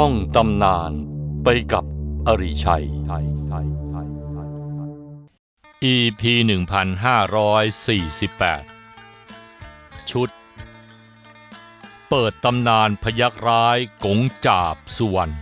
ท่องตำนานไปกับอริชัย EP 1548 ชุด เปิดตำนานพยักร้ายกงจาบสุวรรณ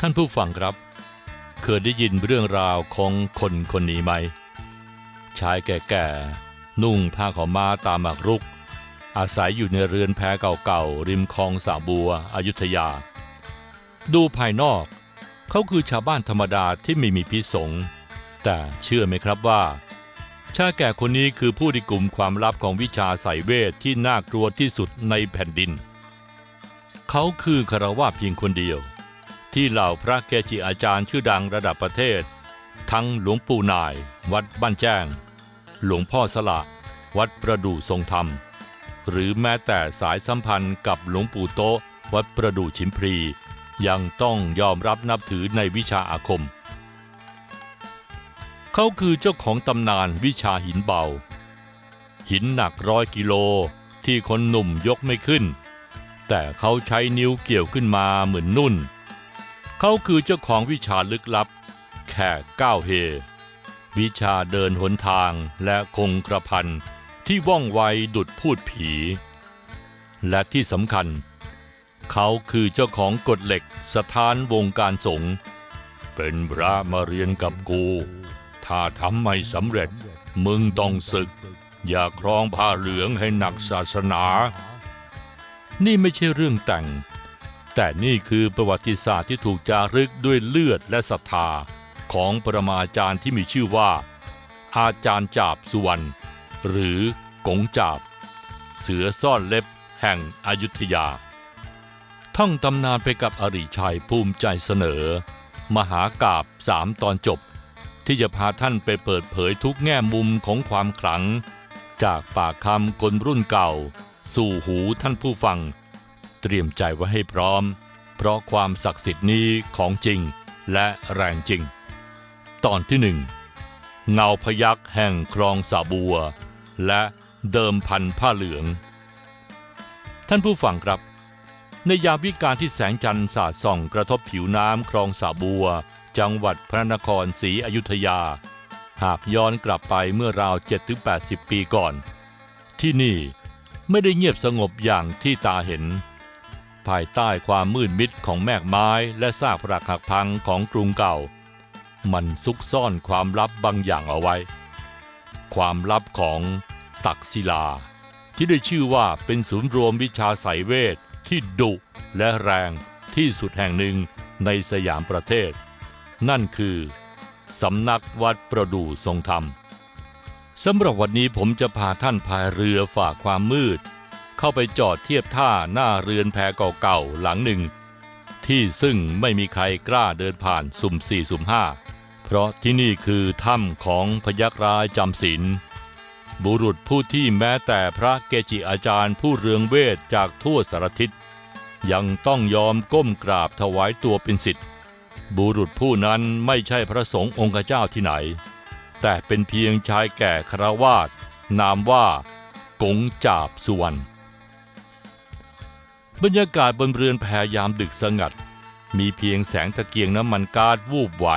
ท่านผู้ฟังครับ เคยได้ยินเรื่องราวของคนคนนี้ไหม ชายแก่ๆ นุ่งผ้าขาวม้าตามหมากรุก อาศัยอยู่ในเรือนแพเก่าๆริมคลองสาบัวอายุทยา ดูภายนอก เขาคือชาวบ้านธรรมดาที่ไม่มีพิษสงแต่เชื่อไหมครับว่า ชาแก่คนนี้คือผู้ที่กลุ่มความลับของวิชาสายเวทที่น่ากลัวที่สุดในแผ่นดิน เขาคือคารวะเพียงคนเดียว ที่เหล่าพระเกจิอาจารย์ชื่อดังระดับประเทศ ทั้งหลวงปู่นาย วัดบ้านแจ้ง หลวงพ่อสละ วัดประดู่ทรงธรรม หรือแม้แต่สายสัมพันธ์กับหลวงปู่โตวัดประดู่ชิมพรี ยังต้องยอมรับนับถือในวิชาอาคม เขาคือเจ้าของตำนานวิชาหินเบา หินหนักร้อยกิโลที่คนหนุ่มยกไม่ขึ้น แต่เขาใช้นิ้วเกี่ยวขึ้นมาเหมือนนุ่น เขาคือเจ้าของวิชาลึกลับ แขกก้าวเฮวิชาเดินหนทางและคงกระพัน ที่ว่องไวดุดพูดผี และที่สำคัญ เขาคือเจ้าของกฎเหล็กสถานวงการสงฆ์เป็นพระมาเรียนกับกู ถ้าทำไม่สำเร็จมึงต้องศึก อย่าครองผ้าเหลืองให้หนักศาสนา นี่ไม่ใช่เรื่องแต่ง แต่นี่คือประวัติศาสตร์ที่ถูกจารึกด้วยเลือดและศรัทธาของปรมาจารย์ที่มีชื่อว่า อาจารย์จาบสุวรรณ หรือกงจาบ เสือซ่อนเล็บแห่งอยุธยา ท่องตำนานไปกับอริชัยภูมิใจเสนอ มหากาบสามตอนจบ ที่จะพาท่านไปเปิดเผยทุกแง่มุมของความขลัง จากปากคำคนรุ่นเก่า สู่หูท่านผู้ฟัง เตรียมใจไว้ให้พร้อม เพราะความศักดิ์สิทธิ์นี้ของจริงและแรงจริง ตอนที่หนึ่งเงาพยักแห่งคลองสาบัว และเดิมพันผ้าเหลือง ท่านผู้ฟังครับ ในยามวิกาลที่แสงจันทร์สาดส่องกระทบผิวน้ำคลองสาบัว จังหวัดพระนครศรีอยุธยา หากย้อนกลับไปเมื่อราว 7-80 ปีก่อน ที่นี่ไม่ได้เงียบสงบอย่างที่ตาเห็น ภายใต้ความมืดมิดของแมกไม้และซากปรักหักพังของกรุงเก่า มันซุกซ่อนความลับบางอย่างเอาไว้ ความลับของ ตักศิลา ที่ได้ชื่อว่าเป็นศูนย์รวมวิชาสายเวทที่ดุและแรงที่สุดแห่งหนึ่งในสยามประเทศ นั่นคือ สำนักวัดประดู่ทรงธรรมสำหรับวันนี้ผมจะพาท่านพายเรือฝ่าความมืด เข้าไปจอดเทียบท่าหน้าเรือนแพเก่าๆหลังหนึ่ง ที่ซึ่งไม่มีใครกล้าเดินผ่านสุ่มสี่สุ่มห้าเพราะที่นี่คือถ้ำของพยักร้ายจำศีล บุรุษผู้ที่แม้แต่พระเกจิอาจารย์ผู้เรืองเวทจากทั่วสารทิศยังต้องยอมก้มกราบถวายตัวเป็นสิทธิ์บุรุษผู้นั้นไม่ใช่พระสงฆ์องค์เจ้าที่ไหน แต่เป็นเพียงชายแก่คราวาสนามว่ากงจาบสุวรรณบรรยากาศบนเรือนแพยามดึกสงัด มีเพียงแสงตะเกียงน้ำมันกาซวูบไหว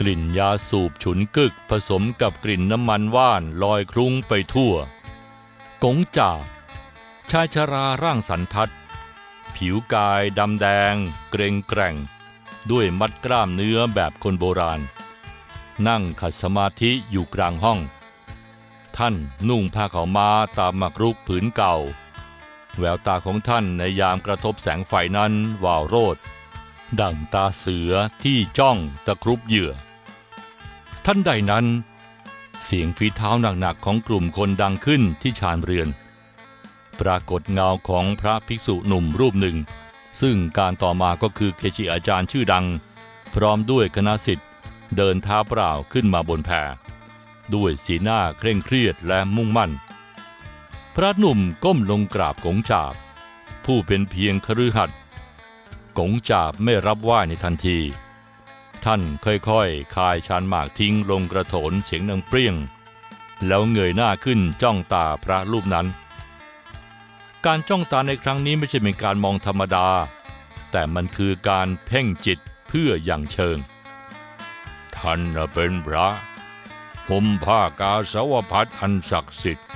กลิ่นยาสูบฉุนกึกผสมกับกลิ่นน้ำมันว่านลอยคลุ้งไปทั่ว กงจาชายชราร่างสันทัด ผิวกายดำแดง เกรงแกร่ง ด้วยมัดกล้ามเนื้อแบบคนโบราณ นั่งขัดสมาธิอยู่กลางห้อง ท่านนุ่งผ้าขาวม้าตามมักรุกผืนเก่า แววตาของท่านในยามกระทบแสงไฟนั้นวาวโรดดั่งตาเสือที่จ้องตะครุบเหยื่อ ท่านใดนั้น เสียงฝีเท้าหนักๆของกลุ่มคนดังขึ้นที่ชานเรือน ปรากฏเงาของพระภิกษุหนุ่มรูปหนึ่ง ซึ่งการต่อมาก็คือเกจิอาจารย์ชื่อดัง พร้อมด้วยคณะสิทธิ์เดินท้าเปล่าขึ้นมาบนแพด้วยสีหน้าเคร่งเครียดและมุ่งมั่น พระหนุ่มก้มลงกราบกงจาบ ผู้เป็นเพียงคฤหัสถ์กงจาบไม่รับไหว้ในทันที ท่านค่อยๆ คายชานหมากทิ้งลงกระโถนเสียงดังเปรี้ยง แล้วเงยหน้าขึ้นจ้องตาพระรูปนั้น การจ้องตาในครั้งนี้ไม่ใช่เป็นการมองธรรมดา แต่มันคือการเพ่งจิตเพื่ออย่างเชิง ท่านเป็นพระห่มผ้ากาสาวพัดอันศักดิ์สิทธิ์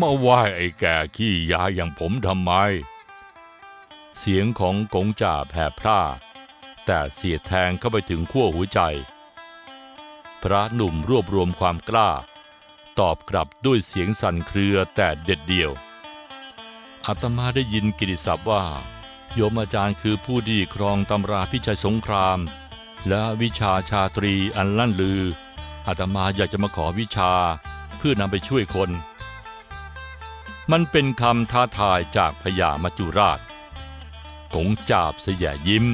มาไหว้ไอ้แก่ขี้ยาอย่างผมทำไม เสียงของกงจ่าแผ่พร่า แต่เสียดแทงเข้าไปถึงขั้วหัวใจ พระหนุ่มรวบรวมความกล้า ตอบกลับด้วยเสียงสั่นเครือแต่เด็ดเดี่ยวอาตมาได้ยินกิติศัพท์ว่า โยมอาจารย์คือผู้ที่ครองตำราพิชัยสงคราม และวิชาชาตรีอันลั่นลืออาตมาอยากจะมาขอวิชาเพื่อนำไปช่วยคน มันเป็นคำท้าทายจากพญามัจจุราชกงจาบเสียยิ้ม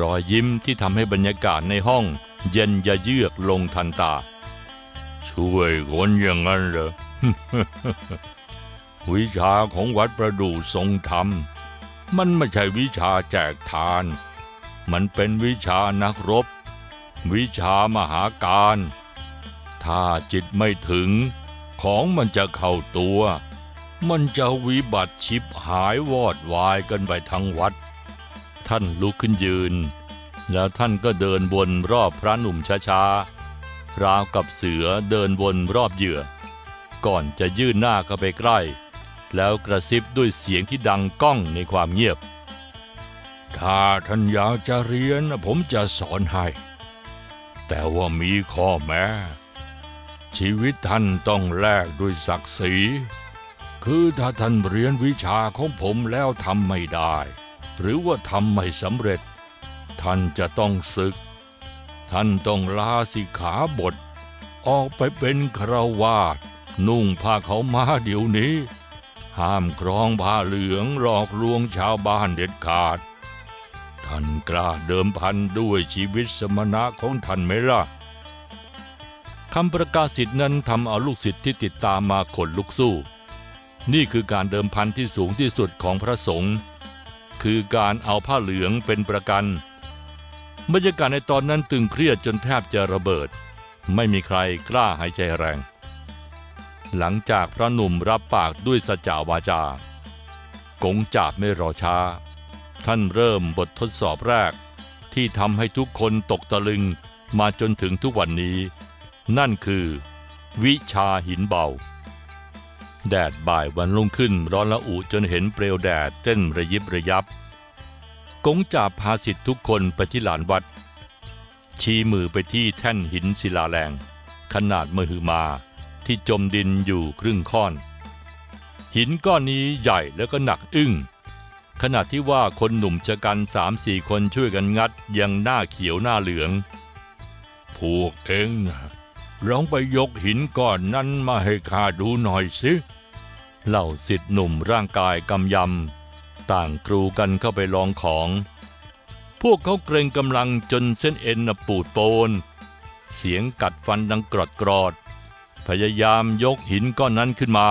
รอยยิ้มที่ทำให้บรรยากาศในห้อง เย็นยะเยือกลงทันตา ช่วยคนอย่างนั้นเหรอ วิชาของวัดประดู่ทรงธรรม มันไม่ใช่วิชาแจกทาน มันเป็นวิชานักรบ วิชามหาการ ถ้าจิตไม่ถึง ของมันจะเข้าตัว มันจะวิบัติชิบหายวอดวายกันไปทั้งวัด ท่านลุกขึ้นยืน แล้วท่านก็เดินวนรอบพระหนุ่มช้าๆ ราวกับเสือเดินวนรอบเหยื่อ ก่อนจะยื่นหน้าเข้าไปใกล้ แล้วกระซิบด้วยเสียงที่ดังก้องในความเงียบ ถ้าท่านอยากจะเรียนผมจะสอนให้ แต่ว่ามีข้อแม้ ชีวิตท่านต้องแลกด้วยศักดิ์ศรี คือถ้าท่านเรียนวิชาของผมแล้วทำไม่ได้ หรือว่าทำไม่สำเร็จ ท่านจะต้องศึก ท่านต้องลาสิกขาบท ออกไปเป็นคราวาสนุ่งผ้าเขามาเดี๋ยวนี้ ห้ามครองผ้าเหลืองหลอกลวงชาวบ้านเด็ดขาด ท่านกล้าเดิมพันด้วยชีวิตสมณะของท่านไหมล่ะคำประกาศสิทธินั้นทำเอาลูกศิษย์ที่ติดตามมาขนลุกสู้ นี่คือการเดิมพันที่สูงที่สุดของพระสงฆ์ คือการเอาผ้าเหลืองเป็นประกันบรรยากาศในตอนนั้นตึงเครียดจนแทบจะระเบิด ไม่มีใครกล้าหายใจแรง หลังจากพระหนุ่มรับปากด้วยสัจจาวาจา กงจาบไม่รอช้า ท่านเริ่มบททดสอบแรก ที่ทำให้ทุกคนตกตะลึงมาจนถึงทุกวันนี้ นั่นคือ วิชาหินเบา แดดบ่ายวันรุ่งขึ้นร้อนละอุจนเห็นเปลวแดดเต้นระยิบระยับ กงจาบพาสิทธิ์ทุกคนไปที่ลานวัด ชี้มือไปที่แท่นหินศิลาแรง ขนาดมหึมาที่จมดินอยู่ครึ่งค่อน หินก้อนนี้ใหญ่แล้วก็หนักอึ้งขณะที่ว่าคนหนุ่มชะกันสามสี่คนช่วยกันงัดยังหน้าเขียวหน้าเหลือง พวกเองนะ ลองไปยกหินก้อนนั้นมาให้ข้าดูหน่อยสิเหล่าสิทธิ์หนุ่มร่างกายกำยำ ต่างกรูกันเข้าไปลองของ พวกเขาเกรงกำลังจนเส้นเอ็นปูดโปน เสียงกัดฟันดังกรอดกรอด พยายามยกหินก้อนนั้นขึ้นมา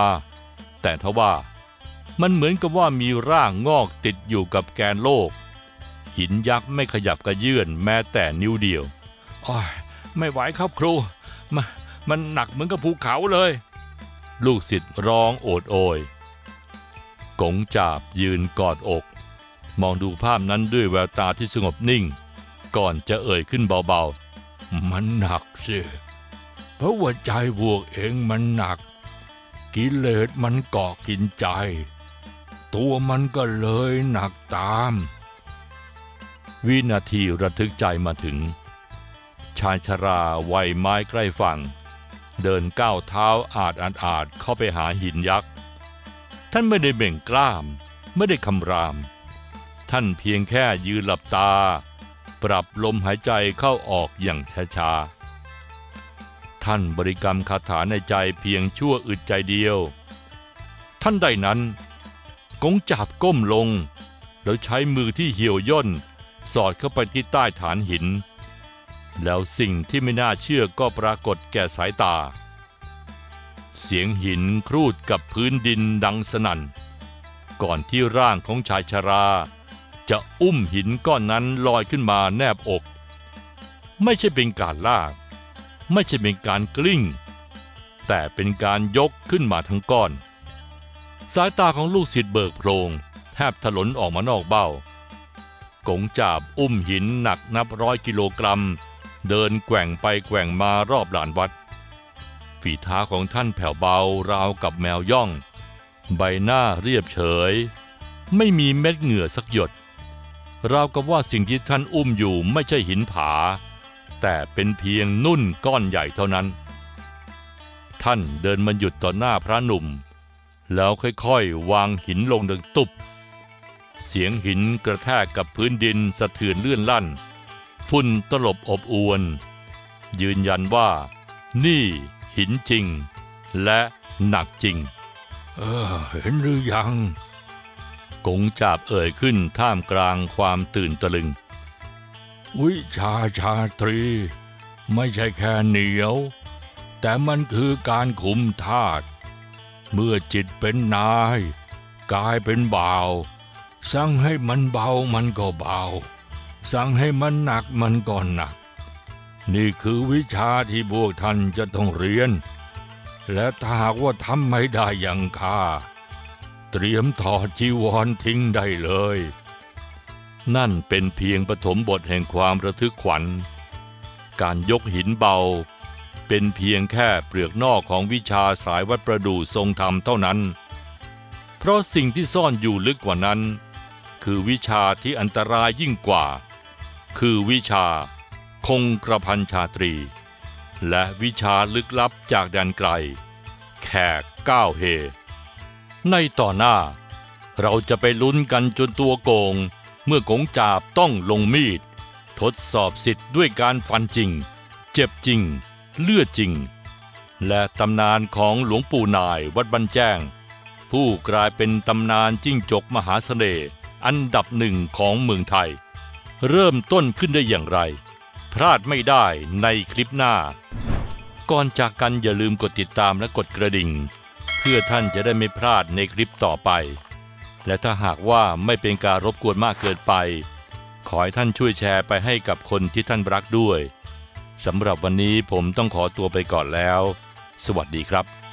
แต่ทว่ามันเหมือนกับว่ามีร่างงอกติดอยู่กับแกนโลก หินยักษ์ไม่ขยับกระเยื่อนแม้แต่นิ้วเดียวอ้ยไม่ไหวครับครู มมันหนักเหมือนกับภูเขาเลย ลูกศิษย์ร้องโอดโอย กงจาบยืนกอดอก มองดูภาพนั้นด้วยแววตาที่สงบนิ่ง ก่อนจะเอ่ยขึ้นเบาๆ มันหนักสิเพราะว่าใจพวกเองมันหนัก กิเลสมันเกาะกินใจ ตัวมันก็เลยหนักตาม วินาทีระทึกใจมาถึงายชราวัยไม้ใกล้ฝั่ง เดินก้าวเท้าอาดอาดอาดเข้าไปหาหินยักษ์ ท่านไม่ได้เบ่งกล้าม ไม่ได้คำราม ท่านเพียงแค่ยืนหลับตา ปรับลมหายใจเข้าออกอย่างช้าๆ ท่านบริกรรมคาถาในใจเพียงชั่วอึดใจเดียว ท่านใดนั้นกงจับก้มลง แล้วใช้มือที่เหี่ยวย่น สอดเข้าไปที่ใต้ฐานหิน แล้วสิ่งที่ไม่น่าเชื่อก็ปรากฏแก่สายตา เสียงหินครูดกับพื้นดินดังสนั่น ก่อนที่ร่างของชายชรา จะอุ้มหินก้อนนั้นลอยขึ้นมาแนบอก ไม่ใช่เป็นการลาก ไม่ใช่เป็นการกลิ้ง แต่เป็นการยกขึ้นมาทั้งก้อน สายตาของลูกศิษย์เบิกโพรง แทบถลนออกมานอกเบ้ากงจาบอุ้มหินหนักนับร้อยกิโลกรัม เดินแกว่งไปแกว่งมารอบลานวัด ฝีเท้าของท่านแผ่วเบาราวกับแมวย่อง ใบหน้าเรียบเฉย ไม่มีเม็ดเหงื่อสักหยด ราวกับว่าสิ่งที่ท่านอุ้มอยู่ไม่ใช่หินผา แต่เป็นเพียงนุ่นก้อนใหญ่เท่านั้น ท่านเดินมาหยุดต่อหน้าพระหนุ่ม แล้วค่อยๆ วางหินลงดังตุบเสียงหินกระแทกกับพื้นดินสะเทือนเลื่อนลั่น ฝุ่นตลบอบอวน ยืนยันว่า นี่หินจริง และหนักจริง เออเห็นหรือยังกงจาบเอ่ยขึ้นท่ามกลางความตื่นตะลึง วิชาชาตรี ไม่ใช่แค่เหนียว แต่มันคือการคุมธาตุเมื่อจิตเป็นนาย กายเป็นบ่าว สั่งให้มันเบามันก็เบา สั่งให้มันหนักมันก็หนัก นี่คือวิชาที่พวกท่านจะต้องเรียน และถ้าหากว่าทำไม่ได้อย่างข้าเตรียมถอดจีวรทิ้งได้เลย นั่นเป็นเพียงปฐมบทแห่งความระทึกขวัญ การยกหินเบา เป็นเพียงแค่เปลือกนอกของวิชาสายวัดประดู่ทรงธรรมเท่านั้น เพราะสิ่งที่ซ่อนอยู่ลึกกว่านั้น คือวิชาที่อันตรายยิ่งกว่า คือวิชาคงกระพันชาตรี และวิชาลึกลับจากแดนไกล แขกก้าวเฮ ในต่อหน้า เราจะไปลุ้นกันจนตัวโกง เมื่อกงจาบต้องลงมีด ทดสอบสิทธิ์ด้วยการฟันจริง เจ็บจริง เลือดจริง และตำนานของหลวงปู่นายวัดบันแจ้ง ผู้กลายเป็นตำนานจิ้งจกมหาเสน่ห์อันดับหนึ่งของเมืองไทย เริ่มต้นขึ้นได้อย่างไร พลาดไม่ได้ในคลิปหน้า ก่อนจากกันอย่าลืมกดติดตามและกดกระดิ่ง เพื่อท่านจะได้ไม่พลาดในคลิปต่อไป และถ้าหากว่าไม่เป็นการรบกวนมากเกินไป ขอให้ท่านช่วยแชร์ไปให้กับคนที่ท่านรักด้วยสำหรับวันนี้ผมต้องขอตัวไปก่อนแล้ว สวัสดีครับ